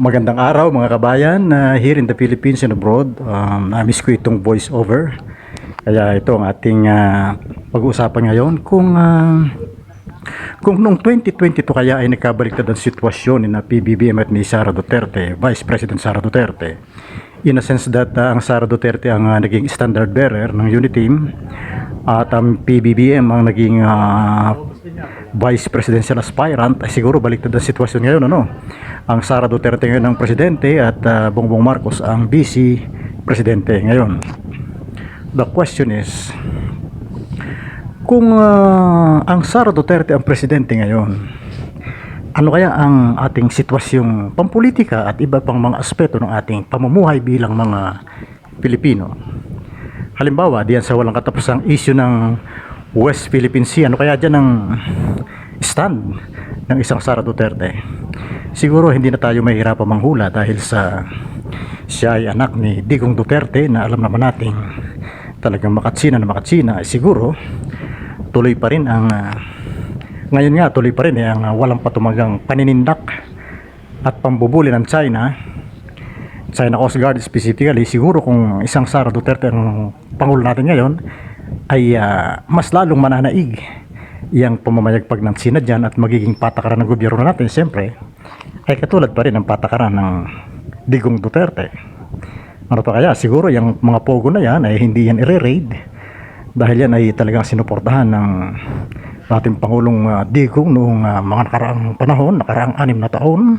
Magandang araw mga kabayan na here in the Philippines and abroad. Um, na-miss ko itong voice over. Kaya ito ang ating ah, pag-uusapan ngayon kung ah, kung noong 2022 kaya ay nagkabaliktad ang sitwasyon ni PBBM at ni Sara Duterte, Vice President Sara Duterte. In a sense that ah, ang Sara Duterte ang ah, naging standard bearer ng Uniteam at ang PBBM ang naging ah, Vice Presidential aspirant ay siguro baliktad ang sitwasyon ngayon ano. Ang Sara Duterte ngayon ang presidente at ah, Bongbong Marcos ang vice presidente ngayon. The question is kung ah, ang Sara Duterte ang presidente ngayon, ano kaya ang ating sitwasyong pampolitika at iba pang mga aspeto ng ating pamumuhay bilang mga Pilipino? Halimbawa, diyan sa walang katapusang issue ng West Philippine Sea, ano kaya dyan ang stand ng isang Sara Duterte? Siguro hindi na tayo mahirapan manghula dahil sa siya ay anak ni Digong Duterte na alam naman nating talagang makatsina na makatsina ay siguro tuloy pa rin ang ah, ngayon nga tuloy pa rin eh, ang ah, walang patumagang paninindak at pambubuli ng China China Coast Guard specifically siguro kung isang Sara Duterte ang pangulo natin ngayon ay ah, mas lalong mananaig yung pamamayagpag ng China dyan at magiging patakaran ng gobyerno natin siyempre ay katulad pa rin ng patakaran ng Digong Duterte. Ano pa kaya? Siguro yung mga pogo na yan ay hindi yan i-raid dahil yan ay talagang sinuportahan ng ating Pangulong ah, Digong noong ah, mga nakaraang panahon, nakaraang anim na taon.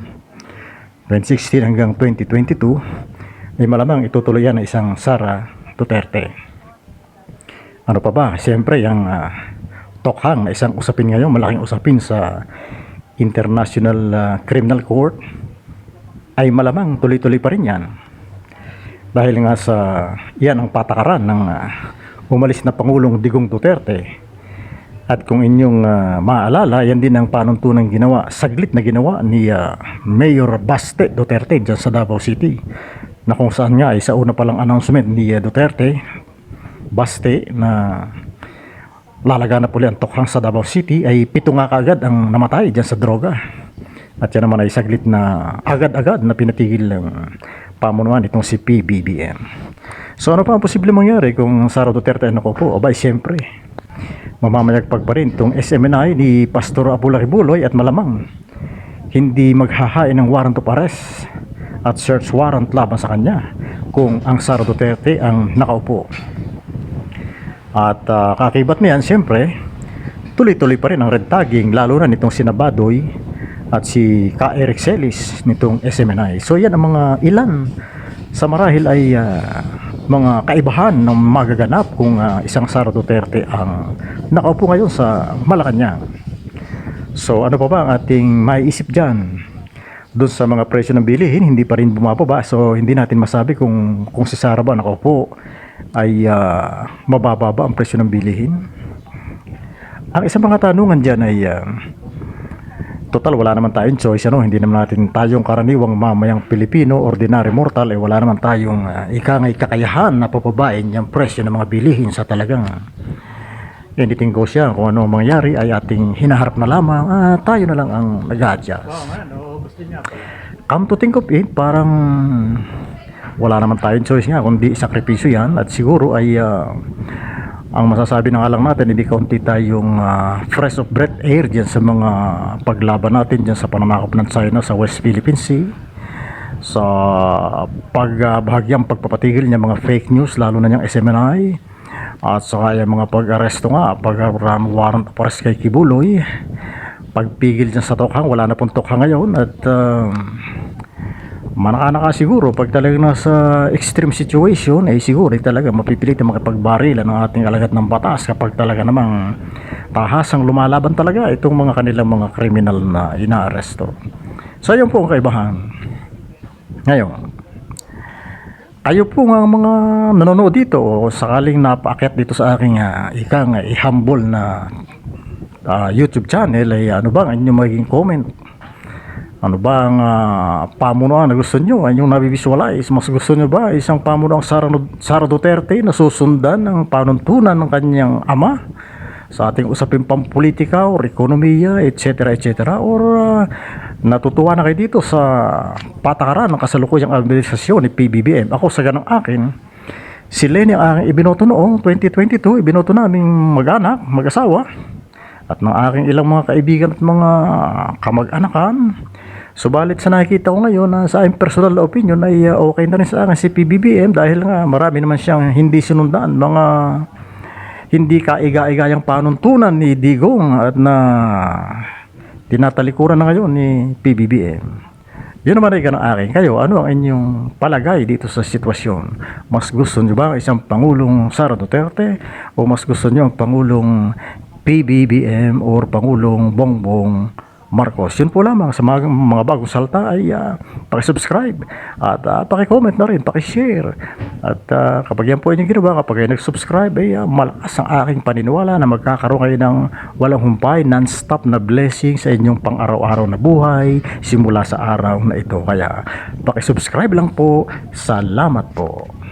2016 hanggang 2022 ay malamang itutuloy yan ng isang Sara Duterte ano pa ba? Siyempre yung ah, tokhang isang usapin ngayon, malaking usapin sa International ah, Criminal Court ay malamang tuloy-tuloy pa rin yan dahil nga sa yan ang patakaran ng ah, umalis na Pangulong Digong Duterte. At kung inyong ah, maalala, yan din ang panuntunang ginawa, saglit na ginawa ni ah, Mayor Baste Duterte dyan sa Davao City. Na kung saan nga ay sa una palang announcement ni ah, Duterte, Baste na lalaga na puli ang tokhang sa Davao City ay pito nga kaagad ang namatay dyan sa droga. At yan naman ay saglit na agad-agad na pinatigil ng pamunuan itong si PBBM. So ano pa ang posible mangyari kung Sara Duterte ay nakupo? Abay, siyempre, mamamayagpag pa rin itong SMNI ni Pastor Abulari Buloy at malamang hindi maghahain ng warrant of arrest at search warrant laban sa kanya kung ang Sara Duterte ang nakaupo. At ah, kakibat niyan, siyempre, tuloy-tuloy pa rin ang red tagging, lalo na nitong sinabadoy at si Ka Eric Celis nitong SMNI. So yan ang mga ilan sa marahil ay ah, mga kaibahan ng magaganap kung ah, isang Sara Duterte ang nakaupo ngayon sa Malacanang. So ano pa ba ang ating maiisip dyan? Doon sa mga presyo ng bilihin, hindi pa rin bumababa. So hindi natin masabi kung, kung si Sara ba nakaupo ay ah, mababa ba ang presyo ng bilihin. Ang isang mga tanungan dyan ay ah, total wala naman tayong choice ano? Hindi naman natin tayong karaniwang mamayang Pilipino ordinary mortal eh wala naman tayong uh, ikangay kakayahan na papabain yung presyo ng mga bilihin sa talagang anything goes yan kung ano ang mangyari ay ating hinaharap na lamang ah, tayo na lang ang nag-adjust come to think of it parang wala naman tayong choice nga kundi sakripisyo yan. At siguro ay ah, ang masasabi na nga lang natin, hindi kaunti tayong ah, fresh of breath air dyan sa mga paglaban natin dyan sa pananakop ng China sa West Philippine Sea. Sa pagbahagyang pagpapatigil niya mga fake news lalo na yung SMNI at saka yung mga pag-aresto nga pag-run warrant of arrest kay Kibuloy. Pagpigil dyan sa tokhang wala na pong tokhang ngayon. At um, manaka siguro pag talagang nasa extreme situation ay siguro ay talaga mapipilit na makipagbarilan ng ating alagat ng batas kapag talaga namang tahasang lumalaban talaga itong mga kanilang mga kriminal na inaaresto. So yun po ang kaibahan. Ngayon, kayo po nga mga nanonood dito o sakaling napaakyat dito sa aking uh, ika nga i-humble na ah, YouTube channel ay ano ba ang inyong magiging comment ano ba ang ah, pamunuan na gusto nyo? Ang yung nabivisualize? Mas gusto nyo ba isang pamunuan Sara, Sara Duterte na susundan ng panuntunan ng kanyang ama sa ating usapin pampolitika or ekonomiya, etc. etc. Or ah, natutuwa na kayo dito sa patakaran ng kasalukuyang administrasyon ni PBBM. Ako sa ganang akin, si Lenny ang aking ibinoto noong 2022, ibinoto naming mag-anak, mag-asawa, at ng aking ilang mga kaibigan at mga kamag-anakan. Subalit sa nakikita ko ngayon na sa aking personal na opinion ay uh, okay na rin sa akin si PBBM dahil nga marami naman siyang hindi sinundaan mga hindi kaiga-igayang panuntunan ni Digong at na tinatalikuran na ngayon ni PBBM. Yun naman ay ganang akin. Kayo, ano ang inyong palagay dito sa sitwasyon? Mas gusto nyo ba ang isang Pangulong Sara Duterte o mas gusto nyo ang Pangulong PBBM or Pangulong Bongbong Marcos. Yun po lamang sa mga, mga bagong salta ay uh, pakisubscribe at uh, pakicomment na rin, pakishare. At ah, kapag yan po inyong ginawa, kapag kayo nag-subscribe, ay ah, malakas ang aking paniniwala na magkakaroon kayo ng walang humpay, non-stop na blessing sa inyong pang-araw-araw na buhay simula sa araw na ito. Kaya pakisubscribe lang po. Salamat po.